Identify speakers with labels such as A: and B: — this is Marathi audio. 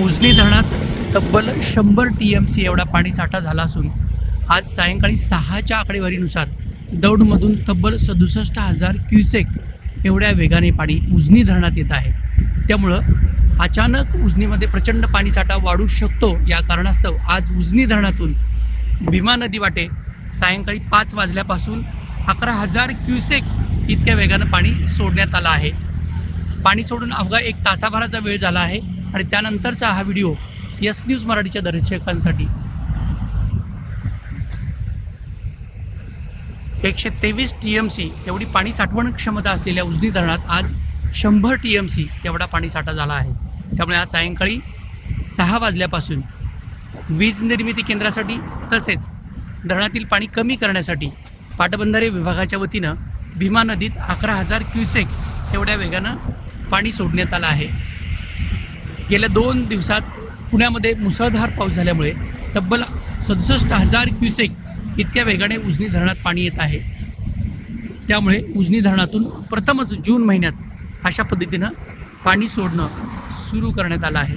A: उजनी धरणात तब्बल शंभर टी एम सी एवढा पाणीसाठा झाला असून आज सायंकाळी सहाच्या आकडेवारीनुसार दौडमधून तब्बल सदुसष्ट हजार क्युसेक एवढ्या वेगाने पाणी उजनी धरणात येत आहे. त्यामुळं अचानक उजनीमध्ये प्रचंड पाणीसाठा वाढू शकतो या कारणास्तव आज उजनी धरणातून भीमा नदी वाटे सायंकाळी पाच वाजल्यापासून अकरा हजार क्युसेक इतक्या वेगानं पाणी सोडण्यात आलं आहे. पाणी सोडून अवघा एक तासाभराचा वेळ झाला आहे. आणि त्यानंतरचा हा व्हिडिओ यस न्यूज मराठीच्या दर्शकांसाठी. एकशे तेवीस टी एम सी एवढी पाणी साठवण क्षमता असलेल्या उजनी धरणात आज शंभर टी एम सी एवढा पाणीसाठा झाला आहे. त्यामुळे आज सायंकाळी सहा वाजल्यापासून वीज निर्मिती केंद्रासाठी तसेच धरणातील पाणी कमी करण्यासाठी पाटबंधारे विभागाच्या वतीनं भीमा नदीत अकरा हजार क्युसेक एवढ्या वेगानं पाणी सोडण्यात आलं आहे. गेल्या दोन दिवसात पुण्यामध्ये मुसळधार पाऊस झाल्यामुळे तब्बल सदुसष्ट हजार क्युसेक इतक्या वेगाने उजनी धरणात पाणी येत आहे. त्यामुळे उजनी धरणातून प्रथमच जून महिन्यात अशा पद्धतीनं पाणी सोडणं सुरू करण्यात आलं आहे.